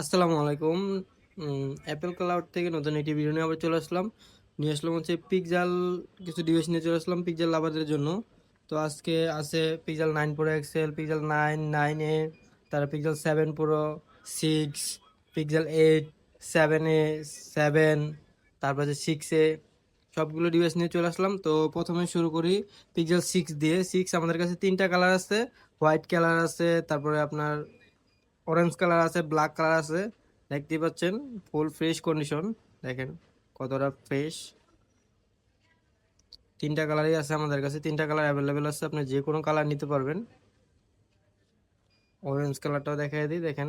আসসালামু আলাইকুম। Apple cloud থেকে নতুন একটি ভিডিও নিয়ে আবার চলে আসলাম। নিয়ে আসলাম হচ্ছে পিকজাল কিছু ডিভাইস নিয়ে চলে আসলাম পিকজাল লাভারদের জন্য। তো আজকে আছে Pixel nine pro XL Pixel nine nine A তারপর Pixel seven pro six Pixel eight seven A seven তারপর হচ্ছে সিক্স এ সবগুলো ডিভাইস নিয়ে চলে আসলাম। তো প্রথমে শুরু করি পিকজাল সিক্স দিয়ে। সিক্স আমাদের কাছে তিনটা কালার আছে হোয়াইট কালার আছে, তারপরে আপনার অরেঞ্জ কালার আছে ব্ল্যাক কালার আছে, দেখতেই পাচ্ছেন ফুল ফ্রেশ কন্ডিশন দেখেন কতটা ফ্রেশ তিনটা কালারই আছে আমাদের কাছে, তিনটা কালার অ্যাভেলেবেল আছে, আপনি যে কোনো কালার নিতে পারবেন। অরেঞ্জ কালারটাও দেখাই দিই, দেখেন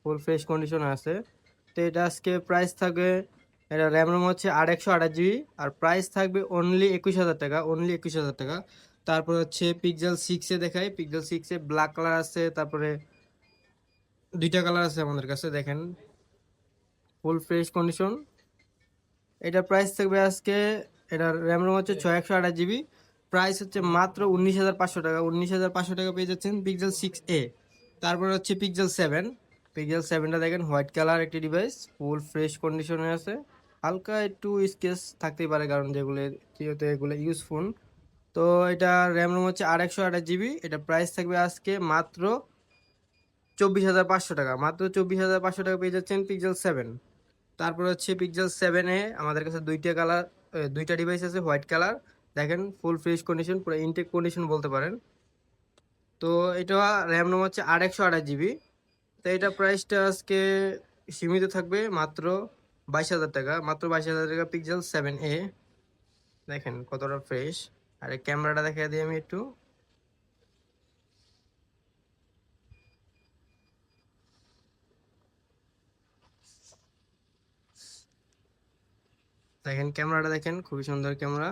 ফুল ফ্রেশ কন্ডিশন আছে। তো এটা আজকে প্রাইস থাকবে, এটা র্যাম রোম হচ্ছে আট একশো জিবি আর প্রাইস থাকবে অনলি একুশ হাজার টাকা অনলি একুশ হাজার টাকা। তারপর হচ্ছে পিকজেল সিক্সে দেখাই পিকজেল সিক্সে ব্ল্যাক কালার আছে, তারপরে দুইটা কালার আছে আমাদের কাছে, দেখেন। ফুল ফ্রেশ কন্ডিশন এটা প্রাইস থাকবে আজকে, এটার র্যাম রোম হচ্ছে ছয় একশো আঠাশ জিবি প্রাইস হচ্ছে মাত্র উনিশ হাজার পাঁচশো টাকা। উনিশ হাজার পাঁচশো টাকা পেয়ে যাচ্ছেন পিক্সেল সিক্স এ তারপরে হচ্ছে পিক্সেল সেভেন পিক্সেল সেভেনটা দেখেন হোয়াইট কালার একটি ডিভাইস ফুল ফ্রেশ কন্ডিশনে আছে। হালকা একটু স্কেচ থাকতেই পারে, কারণ যেগুলো যেহেতু এগুলো ইউজফুল তো এটা র্যাম রোম হচ্ছে আর একশো আঠাশ জিবি এটা প্রাইস থাকবে আজকে মাত্র চব্বিশ হাজার পাঁচশো টাকা। মাত্র চব্বিশ হাজার পাঁচশো টাকা পেয়ে যাচ্ছেন পিক্সেল সেভেন তারপর হচ্ছে পিক্সেল সেভেনে আমাদের কাছে দুইটা কালার দুইটা ডিভাইস আছে হোয়াইট কালার দেখেন ফুল ফ্রেশ কন্ডিশন পুরো ইনটেক কন্ডিশন বলতে পারেন। তো এটা র্যাম রোম হচ্ছে আট একশো আঠাশ জিবি তো এটা প্রাইসটা আজকে সীমিত থাকবে মাত্র বাইশ হাজার টাকা। মাত্র বাইশ হাজার টাকা পিক্সেল সেভেন এ। দেখেন কতটা ফ্রেশ আর ক্যামেরাটা দেখা দিই আমি একটু। দেখেন ক্যামেরাটা দেখেন, খুবই সুন্দর ক্যামেরা।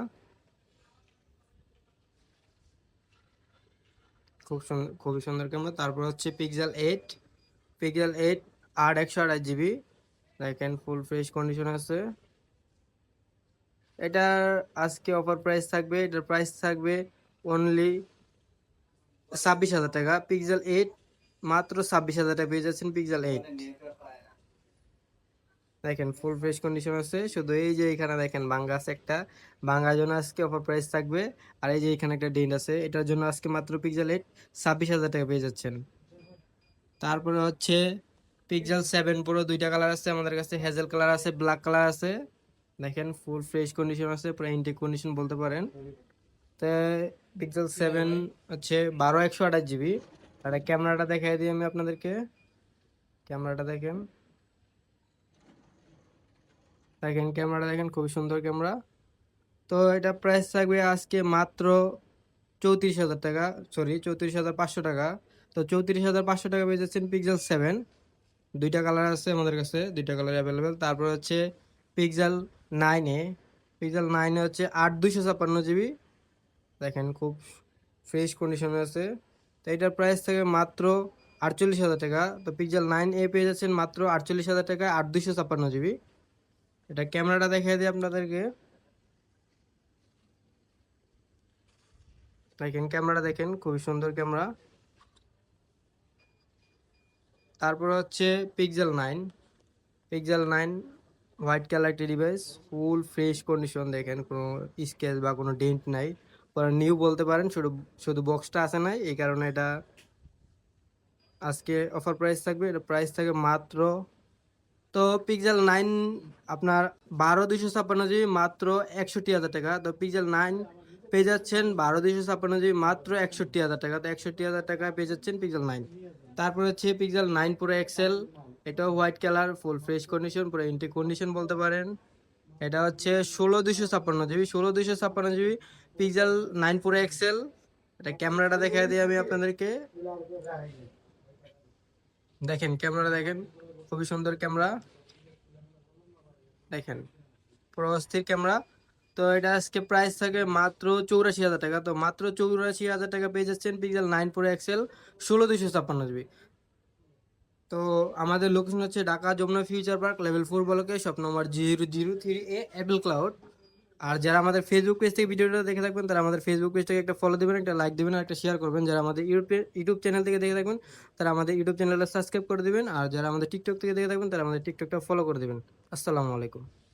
খুব সুন্দর খুবই সুন্দর ক্যামেরা। তারপর হচ্ছে পিক্সেল এইট পিক্সেল এইট আট একশো আঠাশ জিবি দেখেন ফুল ফ্রেশ কন্ডিশন আছে। এটার আজকে অফার প্রাইস থাকবে, এটার প্রাইস থাকবে অনলি ছাব্বিশ হাজার টাকা। পিক্সেল এইট মাত্র ছাব্বিশ হাজার টাকা পেয়ে যাচ্ছেন পিক্সেল এইট দেখেন ফুল ফ্রেশ কন্ডিশন আছে। শুধু এই যে এখানে দেখেন বাঙ্গা আছে একটা। বাঙ্গার জন্য আজকে অফার প্রাইস থাকবে। আর এই যে এখানে একটা ডেন্ট আছে, এটার জন্য আজকে মাত্র পিক্সেল এইট ছাব্বিশ হাজার টাকা পেয়ে যাচ্ছেন। তারপরে হচ্ছে পিক্সেল সেভেন প্রো দুইটা কালার আছে, আমাদের কাছে হ্যাজেল কালার আছে ব্ল্যাক কালার আছে। দেখেন ফুল ফ্রেশ কন্ডিশন আছে, পুরো ইনটেক কন্ডিশন বলতে পারেন। তো পিক্সেল সেভেন হচ্ছে বারো একশো আঠাশ জিবি আর ক্যামেরাটা দেখাই দিই আমি আপনাদেরকে। ক্যামেরাটা দেখেন। দেখেন ক্যামেরা দেখেন, খুবই সুন্দর ক্যামেরা। তো এটা প্রাইস থাকবে আজকে মাত্র চৌত্রিশ হাজার টাকা সরি চৌত্রিশ হাজার পাঁচশো টাকা। তো চৌত্রিশ হাজার পাঁচশো টাকা পেয়ে যাচ্ছেন পিক্সেল সেভেন দুইটা কালার আছে আমাদের কাছে, দুইটা কালার অ্যাভেলেবেল তারপর হচ্ছে পিক্সেল নাইনে পিক্সেল নাইনে হচ্ছে আট দুইশো ছাপ্পান্ন জিবি দেখেন খুব ফ্রেশ কন্ডিশনে আছে। তো এটার প্রাইস থাকে মাত্র আটচল্লিশ হাজার টাকা। তো পিক্সেল নাইন এ পেয়ে যাচ্ছেন মাত্র আটচল্লিশ হাজার টাকা আট দুইশো ছাপ্পান্ন জিবি এটা ক্যামেরাটা দেখিয়ে দিই আপনাদেরকে। দেখেন ক্যামেরা দেখেন, খুবই সুন্দর ক্যামেরা। তারপর হচ্ছে Pixel nine Pixel nine white colour একটি ডিভাইস ফুল ফ্রেশ কন্ডিশন দেখেন, কোনো স্কেচ বা কোনো ডেন্ট নাই। পরে নিউ বলতে পারেন, শুধু শুধু বক্সটা আসে নাই, এই কারণে এটা আজকে অফার প্রাইস থাকবে। এটা প্রাইস থাকবে মাত্র তো পিক্সেল নাইন আপনার বারো দুইশো ছাপ্পান্ন জিবি মাত্র একষট্টি হাজার টাকা। তো পিক্সেল নাইন পেয়ে যাচ্ছেন বারো দুইশো ছাপ্পান্ন জিবি মাত্র একষট্টি হাজার টাকা। তো একষট্টি হাজার টাকায় পেয়ে যাচ্ছেন পিক্সেল নাইন তারপর হচ্ছে পিক্সেল নাইন পুরো এক্সেল এটাও white colour full fresh condition পুরো ইন্টি কন্ডিশন বলতে পারেন। এটা হচ্ছে ষোলো দুইশো ছাপ্পান্ন জিবি। ষোলো দুইশো ছাপ্পান্ন GB Pixel nine pro XL এটা ক্যামেরাটা দেখাই দিই আমি আপনাদেরকে। দেখেন ক্যামেরা দেখেন, খুবই সুন্দর ক্যামেরা। দেখেন, পুরো অস্থির ক্যামেরা। তো এটা আজকে প্রাইস থাকে মাত্র চৌরাশি হাজার টাকা। তো মাত্র চৌরাশি হাজার টাকা পেয়ে যাচ্ছেন পিক্সেল নাইন প্রো এক্সেল ষোলো দুশো ছাপ্পান্ন জিবি তো আমাদের লোকেশন হচ্ছে Dhaka Jamuna Future Park level four ব্লকে shop number zero zero three A Apple Cloud আর যারা আমাদের ফেসবুক পেজ থেকে ভিডিওটা দেখে থাকবেন, তারা আমাদের ফেসবুক পেজটাকে একটা ফলো দেবেন, একটা লাইক দেবেন, আর একটা শেয়ার করবেন। যারা আমাদের ইউটিউব ইউটিউব চ্যানেল থেকে দেখে থাকবেন, তারা আমাদের ইউটিউব চ্যানেলটা সাবস্ক্রাইব করে দেবেন। আর যারা আমাদের টিকটক থেকে দেখে থাকবেন, তারা আমাদের টিকটকটা ফলো করে দেবেন। আসসালামু আলাইকুম।